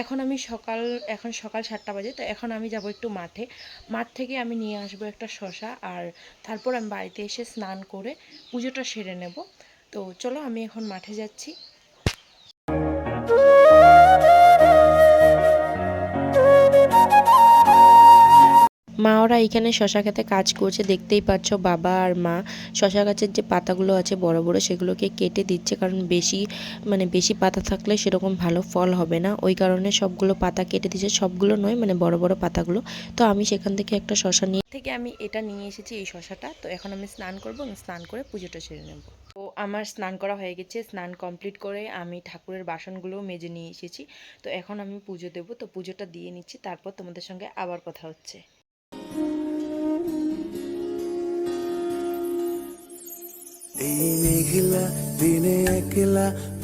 এখন আমি সকাল, এখন সকাল সাতটা বাজে, তো এখন আমি যাব একটু মাঠে। মাঠ থেকে আমি নিয়ে আসব একটা শশা আর তারপর আমি বাড়িতে এসে স্নান করে পুজোটা সেরে নেব। তো চলো আমি এখন মাঠে যাচ্ছি। মা ওরা এখানে শশা খেতে কাজ করছে, দেখতেই পাচ্ছ বাবা আর মা। শশা গাছের যে পাতাগুলো আছে বড় বড় সেগুলোকে কেটে দিচ্ছে, কারণ বেশি মানে বেশি পাতা থাকলে সেরকম ভালো ফল হবে না। ওই কারণে সবগুলো পাতা কেটে দিচ্ছে সবগুলো নয় মানে বড় বড় পাতাগুলো। তো আমি সেখান থেকে একটা শশা নিয়ে থেকে আমি এটা নিয়ে এসেছি এই শশাটা। তো এখন আমি স্নান করব স্নান করে পুজোটা সেরে নেব। তো আমার স্নান করা হয়ে গেছে, স্নান কমপ্লিট করে আমি ঠাকুরের বাসনগুলোও মেজে নিয়ে এসেছি। তো এখন আমি পুজো দেবো, তো পুজোটা দিয়ে নিচ্ছি, তারপর তোমাদের সঙ্গে আবার কথা হচ্ছে। মেঘলা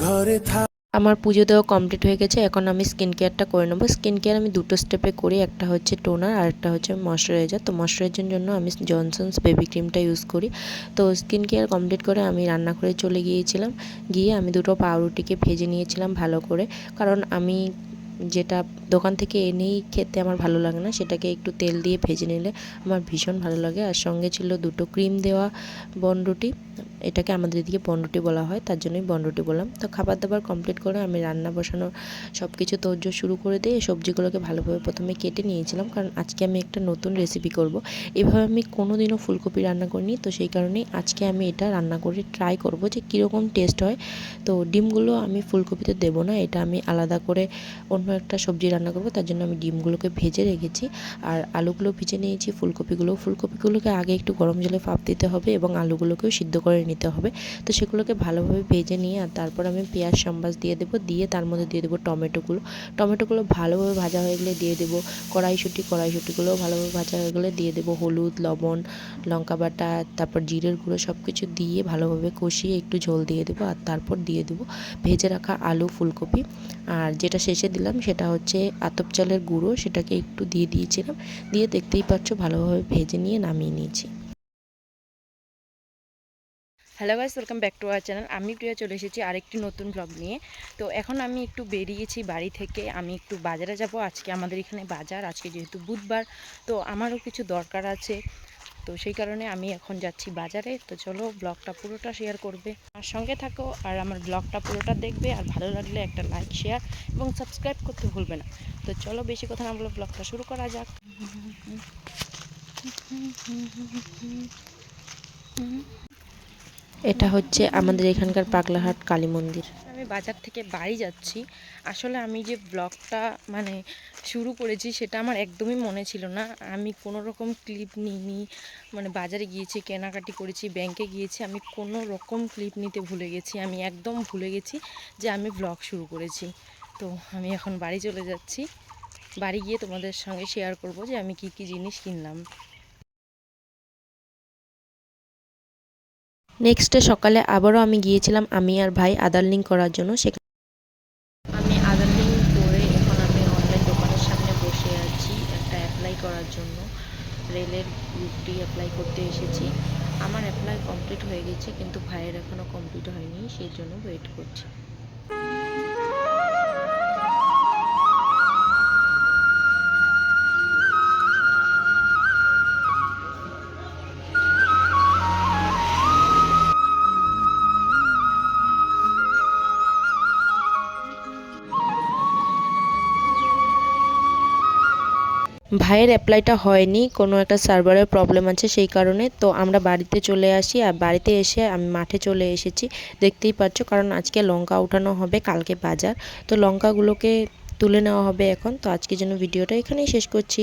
ঘরে থাক আমার পুজো দেওয়া কমপ্লিট হয়ে গেছে, এখন আমি স্কিন কেয়ারটা করে নেব। স্কিন কেয়ার আমি দুটো স্টেপে করি, একটা হচ্ছে টোনার আর একটা হচ্ছে ময়শ্চারাইজার তো ময়শ্চারাইজারের জন্য আমি জনসনস বেবি ক্রিমটা ইউজ করি। তো স্কিন কেয়ার কমপ্লিট করে আমি রান্না করে চলে গিয়েছিলাম। গিয়ে আমি দুটো পাউরুটিকে ভেজে নিয়েছিলাম ভালো করে। কারণ আমি যেটা দোকান থেকে এনেই খেতে আমার ভালো লাগে না, সেটাকে একটু তেল দিয়ে ভেজে নিলে আমার ভীষণ ভালো লাগে। আর সঙ্গে ছিল দুটো ক্রিম দেওয়া বনরুটি এটাকে আমাদের এদিকে বনরুটি বলা হয়, তার জন্যই বনরুটি বললাম। তো খাবার দাবার কমপ্লিট করে আমি রান্না বসানোর সব কিছু তোড়জোড় শুরু করে দিয়ে সবজিগুলোকে ভালোভাবে প্রথমে কেটে নিয়েছিলাম, কারণ আজকে আমি একটা নতুন রেসিপি করব। এভাবে আমি কোনো দিনও ফুলকপি রান্না করিনি, তো সেই কারণেই আজকে আমি এটা রান্না করে ট্রাই করব যে কীরকম টেস্ট হয়। তো ডিমগুলো আমি ফুলকপিতে দেবো না, এটা আমি আলাদা করে অন্য একটা সবজি রান্না করব, তার জন্য আমি ডিমগুলোকে ভেজে রেখেছি। আর আলুগুলো ভেজে নিয়েছি, ফুলকপিগুলো। ফুলকপিগুলোকে আগে একটু গরম জলে ফাপ দিতে হবে এবং আলুগুলোকেও সিদ্ধ করে নিতে হবে। তো সেগুলোকে ভালোভাবে ভেজে নিয়ে, আর তারপর আমি পেঁয়াজ সম্বাস দিয়ে দেবো, দিয়ে তার মধ্যে দিয়ে দেবো টমেটোগুলো। টমেটোগুলো ভালোভাবে ভাজা হয়ে গেলে দিয়ে দেবো কড়াইশুঁটি, কড়াইশুঁটিগুলোও ভালোভাবে ভাজা হয়ে গেলে দিয়ে দেবো হলুদ, লবণ, লঙ্কা বাটা, তারপর জিরের গুঁড়ো সব কিছু দিয়ে ভালোভাবে কষিয়ে একটু ঝোল দিয়ে দেবো। আর তারপর দিয়ে দেবো ভেজে রাখা আলু, ফুলকপি। আর যেটা শেষে দিলাম সেটা হচ্ছে আতপ চালের গুঁড়ো, সেটাকে একটু দিয়ে দিয়েছিলাম। দিয়ে দেখতেই পাচ্ছ ভালোভাবে ভেজে নিয়ে নামিয়ে নিয়েছি। Hello guys welcome back to our channel আমি প্রিয়া চলে এসেছি আরেকটি নতুন ব্লগ নিয়ে। তো এখন আমি একটু বেরিয়েছি বাড়ি থেকে। আমি একটু বাজারে যাব। আজকে আমাদের এখানে বাজার, আজকে যেহেতু বুধবার, তো আমারও কিছু দরকার আছে। তো সেই কারণে আমি এখন যাচ্ছি বাজারে। তো চলো ব্লগটা পুরোটা শেয়ার করবে। আমার সঙ্গে থাকো আর আমার ব্লগটা পুরোটা দেখবে আর ভালো লাগলে একটা লাইক শেয়ার এবং সাবস্ক্রাইব করতে ভুলবে না। তো চলো বেশি কথা না বলে ব্লগটা শুরু করা যাক। এটা হচ্ছে আমাদের এখানকার পাগলাহাট কালী মন্দির। আমি বাজার থেকে বাড়ি যাচ্ছি। আসলে আমি যে ব্লগটা মানে শুরু করেছি সেটা আমার একদমই মনে ছিল না। আমি কোনো রকম ক্লিপ নিইনি মানে বাজারে গিয়েছি, কেনাকাটি করেছি ব্যাংকে গিয়েছি, আমি কোনো রকম ক্লিপ নিতে ভুলে গেছি। আমি একদম ভুলে গেছি যে আমি ব্লগ শুরু করেছি। তো আমি এখন বাড়ি চলে যাচ্ছি। বাড়ি গিয়ে তোমাদের সঙ্গে শেয়ার করব যে আমি কি কি জিনিস কিনলাম। নেক্সট সকালে আবারও আমি গিয়েছিলাম আমি আর ভাই আধার লিঙ্ক করার জন্য। সেখানে আমি আধার লিঙ্ক করে এখন আমি অনলাইন দোকানের সামনে বসে আছি একটা অ্যাপ্লাই করার জন্য। রেলের গ্রুপটি অ্যাপ্লাই করতে এসেছি। আমার অ্যাপ্লাই কমপ্লিট হয়ে গেছে, কিন্তু ভাইয়ের এখনও কমপ্লিট হয়নি, সেই জন্য ওয়েট করছি। ভাইয়ের অ্যাপ্লাইটা হয়নি, কোনো একটা সার্ভারের প্রবলেম আছে সেই কারণে, তো আমরা বাড়িতে চলে আসি আর বাড়িতে এসে আমি মাঠে চলে এসেছি। দেখতেই পাচ্ছ, কারণ আজকে লঙ্কা উঠানো হবে, কালকে বাজার। তো লঙ্কাগুলোকে তুলে নেওয়া হবে এখন। তো আজকের জন্য ভিডিওটা এখানেই শেষ করছি।